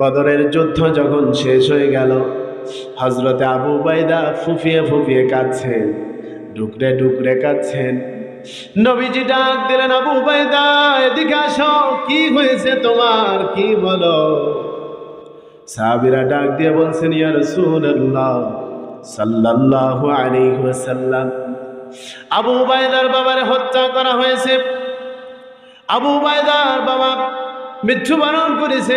বদরের যুদ্ধ যখন শেষ হয়ে গেল হজরতে আবু বাইদা ফুফিয়ে ফুফিয়ে কাঁদছেন ডুকরে ডুকরে কাঁদছেন। নবীজি ডাক দিলেন, আবু বাইদা এদিকে আসো, কি হয়েছে তোমার? কি বলো? সাহাবিরা ডাক দিয়ে বলছেন, ইয়া রাসূলুল্লাহ সাল্লাল্লাহু আলাইহি ওয়াসাল্লাম, আবু বাইদার বাবারে হত্যা করা হয়েছে। আবু বাইদার বাবা মৃত্যুবরণ করেছে।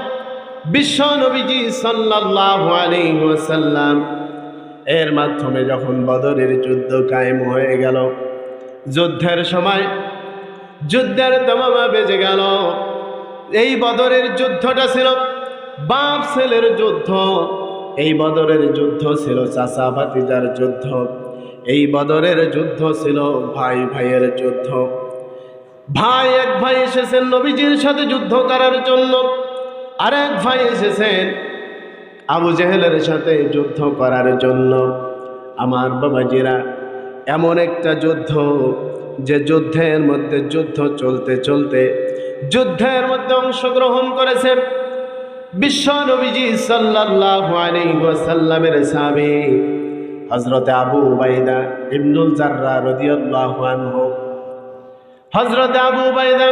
বিশ্ব নবীজি ওয়াসাল্লাম এর মাধ্যমে যখন বদরের যুদ্ধ কায়েম হয়ে গেল, যুদ্ধের সময় যুদ্ধের তমামা বেজে গেল। এই বদরের যুদ্ধটা ছিল বাপ ছেলের যুদ্ধ, এই বদরের যুদ্ধ ছিল চাচা ভাতিজার যুদ্ধ, এই বদরের যুদ্ধ ছিল ভাই ভাইয়ের যুদ্ধ। ভাই এক ভাই এসেছেন নবীজির সাথে যুদ্ধ করার জন্য। আর এক ভাই এসেছেন আবু জেহেলের সাথে যুদ্ধ করার জন্য। আমার বাবাজিরা, এমন একটা যুদ্ধ যে যুদ্ধের মধ্যে যুদ্ধ চলতে চলতে যুদ্ধের মধ্যে অংশগ্রহণ করেছে বিশ্ব নবীজি ওয়াসাল্লামের সাহাবী হযরত আবু উবাইদা ইবনুল জাররা রাদিয়াল্লাহু হযরত আবু উবাইদা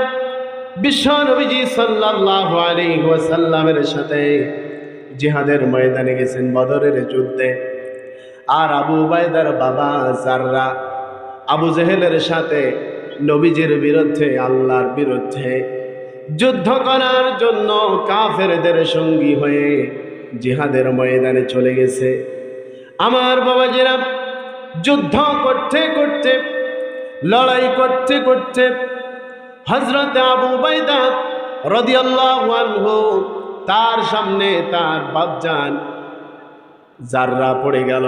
বিশ্ব নবীজি সাল্লাল্লাহু আলাইহি ওয়াসাল্লামের সাথে জিহাদের ময়দানে গেছেন বদরের যুদ্ধে। আর আবু উবাইদার বাবা জাররা আবু জেহেলের সাথে নবীজির বিরুদ্ধে, আল্লাহর বিরুদ্ধে যুদ্ধ করার জন্য কাফেরদের সঙ্গী হয়ে জিহাদের ময়দানে চলে গেছে। আমার বাবা বাবাজিরা যুদ্ধ করতে করতে, লড়াই করতে করতে হজরত আবু বাইদা রদিয়াল্লাহু তার সামনে তার বাপজান জাররা পড়ে গেল।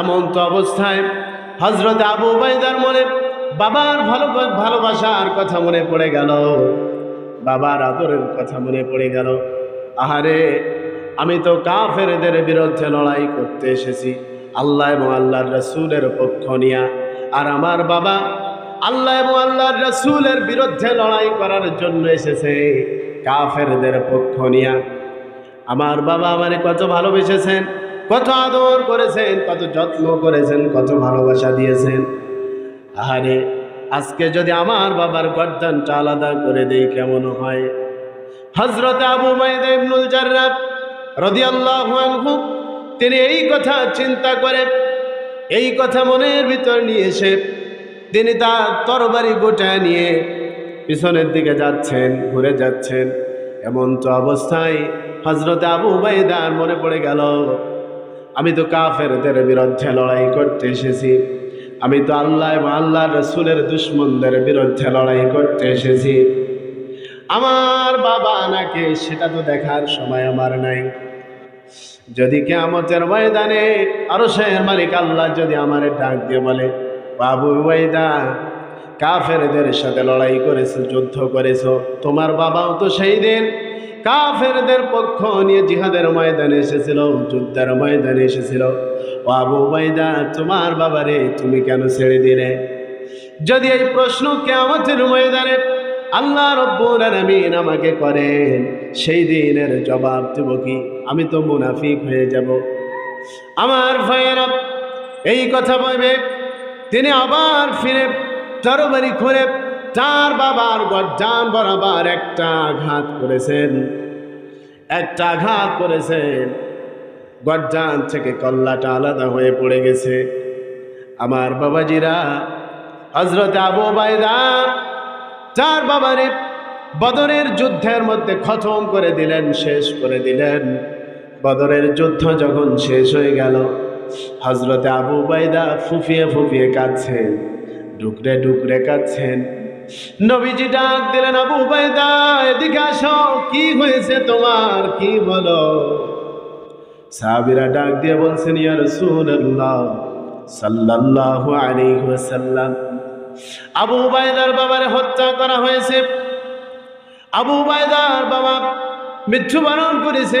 এমন তো অবস্থায় হজরত আবু বাইদার মনে বাবার ভালো ভালোবাসার কথা মনে পড়ে গেল। বাবার আদরের কথা মনে পড়ে গেল। আহারে, আমি তো কাফেরদের বিরুদ্ধে লড়াই করতে এসেছি, আল্লাহ এবং আল্লাহর রসুলের পক্ষ নিয়া। আর আমার বাবা আল্লাহ এবং আল্লাহর রসুলের বিরুদ্ধে লড়াই করার জন্য এসেছে। কাফেরদের পক্ষ নিয়া। আমার বাবা আমারে কত ভালোবেসেছেন, কত আদর করেছেন, কত যত্ন করেছেন, কত ভালোবাসা দিয়েছেন। আহারে, আজকে যদি আমার বাবার গর্দানটা আলাদা করে দেই কেমন হয়? হজরত আবু মাইদা ইবনুল জার্রাব রাদিয়াল্লাহু আনহু, তিনি এই কথা চিন্তা করে, এই কথা মনের ভিতর নিয়ে এসে তিনি তার তরবারি গোটায় নিয়ে পিছনের দিকে যাচ্ছেন, ঘুরে যাচ্ছেন। এমন তো অবস্থায় হজরত আবু বাইদার মনে পড়ে গেল, আমি তো কাফেরদের বিরুদ্ধে লড়াই করতে এসেছি। আমি তো আল্লাহ এবং আল্লাহ রসুলের দুশ্মনদের বিরুদ্ধে লড়াই করতে এসেছি। আমার বাবা নাকি সেটা তো দেখার সময় আমার নাই। যদি কেমতের ময়দানে আরও শের মালিক আল্লাহ যদি আমার ডাক দিয়ে বলে বাবু ওয়াইদা, কাফেরদের সাথে লড়াই করেছ, যুদ্ধ করেছ। তোমার বাবাও তো সেই দিন কাফেরদের পক্ষ নিয়ে জিহাদের ময়দানে এসেছিল, যুদ্ধের ময়দানে এসেছিল। ও আবু ওয়াইদা, তোমার বাবারে তুমি কেন ছেড়ে দিলে? যদি এই প্রশ্ন কেমতের ময়দানে আল্লাহ রব্বুল আলামিন আমাকে করেন, সেই দিনের জবাব দেব কি? আমি তো মুনাফিক হয়ে যাব। আমার ভাইয়েরা, এই কথা বলবে তিনি আবার ফিরে তরবারি করে তার বাবার গর্জান বরাবর একটা আঘাত করেছেন। একটা আঘাত করেছেন। গর্জান থেকে কল্লাটা আলাদা হয়ে পড়ে গেছে। আমার বাবাজিরা হজরত আবু বাইদা চার বাবারে বদরের যুদ্ধের মধ্যে খতম করে দিলেন, শেষ করে দিলেন। বদরের যুদ্ধ যখন শেষ হয়ে গেল হজরতে আবু বাইদা ফুফিয়ে ফুফিয়ে কাঁদছেন, ডুকরে ডুকরে কাঁদছেন। নবীজি ডাক দিলেন, আবু বাইদা এদিকে আসো, কি হয়েছে তোমার? কি বলো? সাহাবিরা ডাক দিয়ে বলছেন, ইয়া রাসূলুল্লাহ সাল্লাল্লাহু আলাইহি ওয়াসাল্লাম, আবু উবাইদার বাবারে হত্যা করা হয়েছে। আবু উবাইদার বাবা মৃত্যুবরণ করেছে।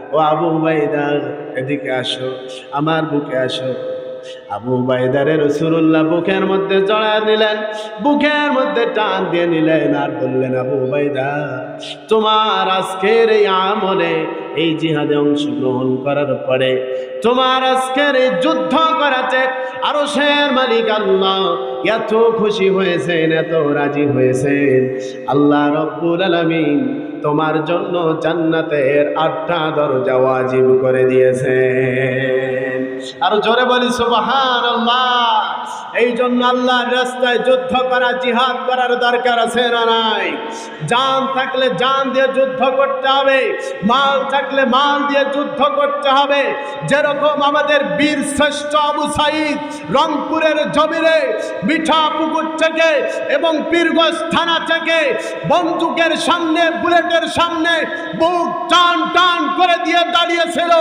ও আবু বাইদা এদিকে আসো, আমার বুকে আসো। আবু বাইদারে রসুল্লাহ বুকের মধ্যে জড়া নিলেন বুকের মধ্যে টান দিয়ে নিলেন আর বললেন, আবু বাইদা তোমার আজকের এই আমলে, এই জিহাদে অংশগ্রহণ করার পরে, তোমার আজকের এই যুদ্ধ করাতে আরও শের মালিক আল্লাহ এত খুশি হয়েছেন, এত রাজি হয়েছেন। আল্লাহ রব্বুল আলামিন তোমার জন্য জান্নাতের আটটা দরজা ওয়াজিব করে দিয়েছেন। আর জোরে বলি সুবহান এই জন্য আল্লাহর রাস্তায় যুদ্ধ করা, জিহাদ করার দরকার আছে না নাই? জান থাকলে জান দিয়ে যুদ্ধ করতে হবে, মাল থাকলে মাল দিয়ে যুদ্ধ করতে হবে। যেরকম আমাদের বীর শ্রেষ্ঠ আবু সাইদ রংপুরের জমিরে মিঠা পুকুর থেকে এবং পীরগঞ্জ থানা থেকে বন্দুকের সামনে সামনে বুক টান টান করে দিয়ে দাঁড়িয়েছিল।